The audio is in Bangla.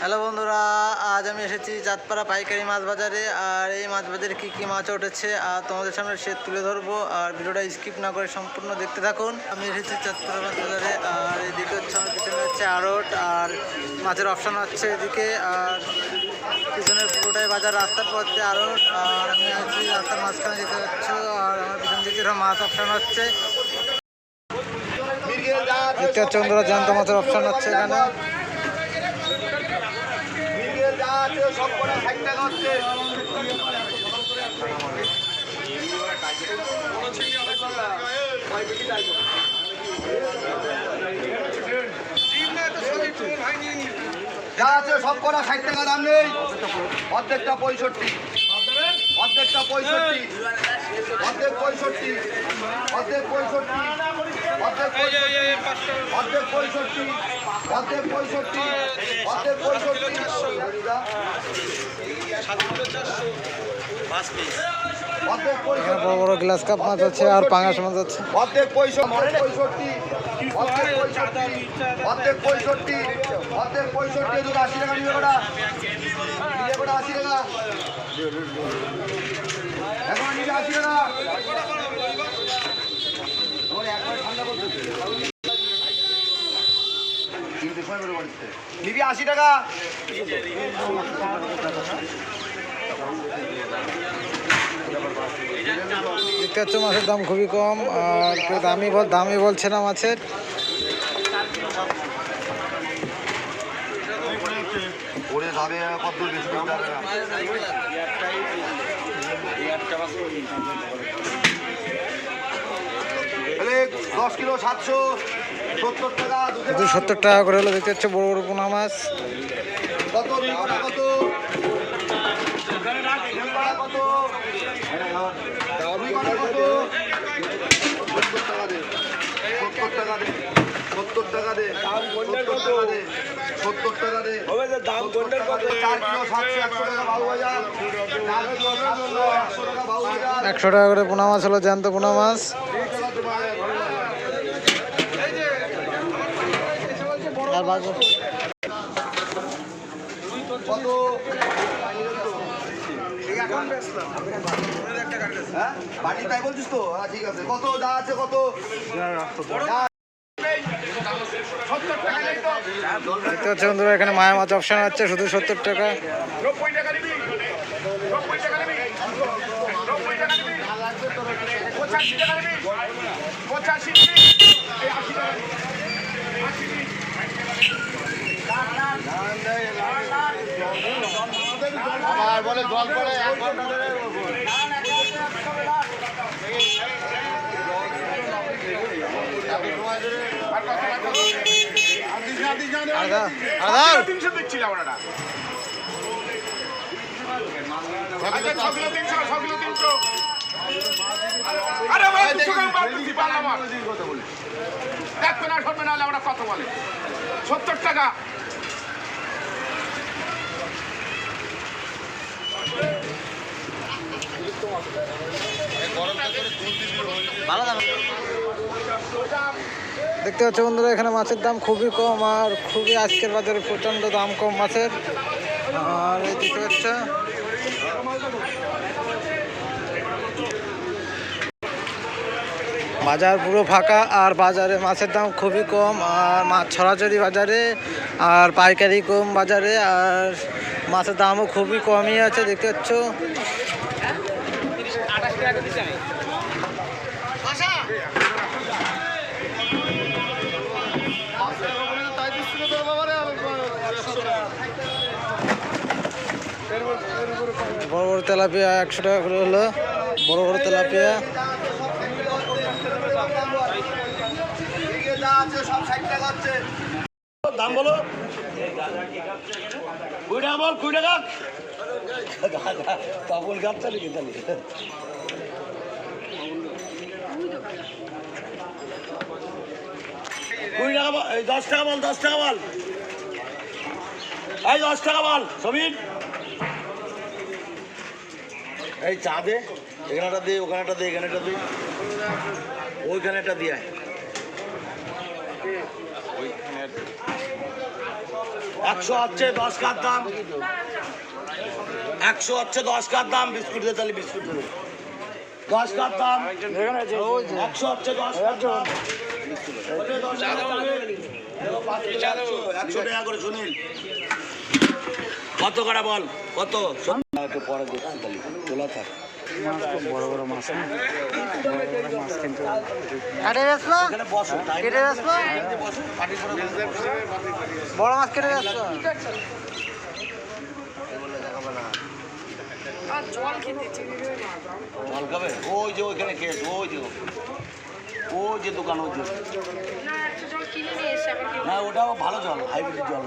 হ্যালো বন্ধুরা আজ আমি এসেছি চাঁদপাড়া পাইকারি মাছ বাজারে আর এই মাছ বাজারে কী কী মাছ উঠেছে আর তোমাদের সামনে সে তুলে ধরবো আর ভিডিওটা স্কিপ না করে সম্পূর্ণ দেখতে থাকুন। আমি এসেছি চাঁদপাড়া মাছ বাজারে আর এদিকে হচ্ছে আমার পিছনে হচ্ছে আড়ট আর মাছের অপশান হচ্ছে এদিকে আর পিছনের পুরোটাই বাজার রাস্তার পথে আড়ট আর আমি আছি রাস্তার মাঝখানে যেতে পারছ আর আমার পিছন দিকে মাছ অপশান হচ্ছে। দেখতে হচ্ছে বন্ধুরা জ্যান্ত মাছের অপশান হচ্ছে এখানে। যা আছে সব কটা ষাট টাকা দাম নেই। অর্ধেকটা পঁয়ষট্টি। অর্ধেকটা পঁয়ষট্টি। অর্ধেক পঁয়ষট্টি। অর্ধেক পঁয়ষট্টি। অর্ধেক পঁয়ষট্টি অর্ধেক পঁয়ষট্টি অর্ধেক পঁয়ষট্টি বড় বড় গ্লাস কাপ মাছ আছে আর পাঙাশ মাছ আছে। অর্ধেক পঁয়ষট্টি পঁয়ষট্টি অর্ধেক পঁয়ষট্টি অর্ধেক পঁয়ষট্টি অর্ধেক পঁয়ষট্টি দুটো আশি টাকা নিবে কটা নিবে কটা আশি টাকা। এখন নিবে আশি টাকা। নিবি আশি টাকা। দেখতে মাছের দাম খুবই কম আর কেউ দামি বল দামি বলছে না মাছের। কত বেশি দশ কিলো সাতশো সত্তর টাকা দুশো সত্তর টাকা করে হলো দেখতে পাচ্ছ বড় বড় পোনা মাছ। কত সত্তর টাকা দে। সত্তর টাকা দে। দাম কোনটার কত? চার কিলো সাতশো একশো টাকা বাবু একশো টাকা করে পোনা মাছ হলো জ্যান্ত পোনা মাছ আর বাজার কত হ্যাঁ? বাড়ি তাই বলছিস তো? হ্যাঁ ঠিক আছে। কত যা আছে কত? দেখতে পাচ্ছ বন্ধুরা এখানে মায়া মাছ অপশন আছে শুধু সত্তর টাকা। পঁচাশি টাকা পঁচাশি টাকা। আবার বলে জল পড়ে এক ঘণ্টা ধরে তিনশো দিচ্ছিলাম ওরা আরে ভাই, দুশো গ্রাম বাদ দিচ্ছি, পারলাম আমরা কত বলে। সত্তর টাকা। দেখতে পাচ্ছ বন্ধুরা, এখানে মাছের দাম খুবই কম আর খুবই আজকের বাজারে প্রচণ্ড দাম কম মাছের। আর দেখতে পাচ্ছ। বাজার পুরো ফাঁকা আর বাজারে মাছের দাম খুবই কম আর মাছ ছড়াছড়ি বাজারে আর পাইকারি কম বাজারে আর মাছের দামও খুবই কমই আছে, দেখতে পাচ্ছ। বড় বড় তেলাপিয়া একশো টাকা করে হলো, বড় বড় তেলাপিয়া এদিকে যা আছে সব ষাট টাকা হচ্ছে দাম বলো। কুড়ি টাকা বল কুড়ি টাকা। কুড়ি টাকা এই দশ টাকা বল দশ টাকা বল। এই দশ টাকা বল সমীর। এই চা দে এখানেটা দে ওখানেটা দে এখানেটা দে। ওইখানেটা দিয়ে একশো হচ্ছে দশ কার দাম। একশো হচ্ছে দশ কার দাম বিস্কুট দিয়ে তাহলে বিস্কুট দেবে। দশ কার দাম একশো হচ্ছে দশ একশো, টাকা করে সুনীল। কত করে বল? কত? একটু পরে দেখছি তাহলে। তোলা থাক। কাটে কেটে বেসলো পাটি বড় মাছ কেটে বেসলো জল খাবে ওই যে ওইখানে খেয়েছে ওই যে ওই যে দোকান ওই যে না ওটাও ভালো জল হাইব্রিড জল।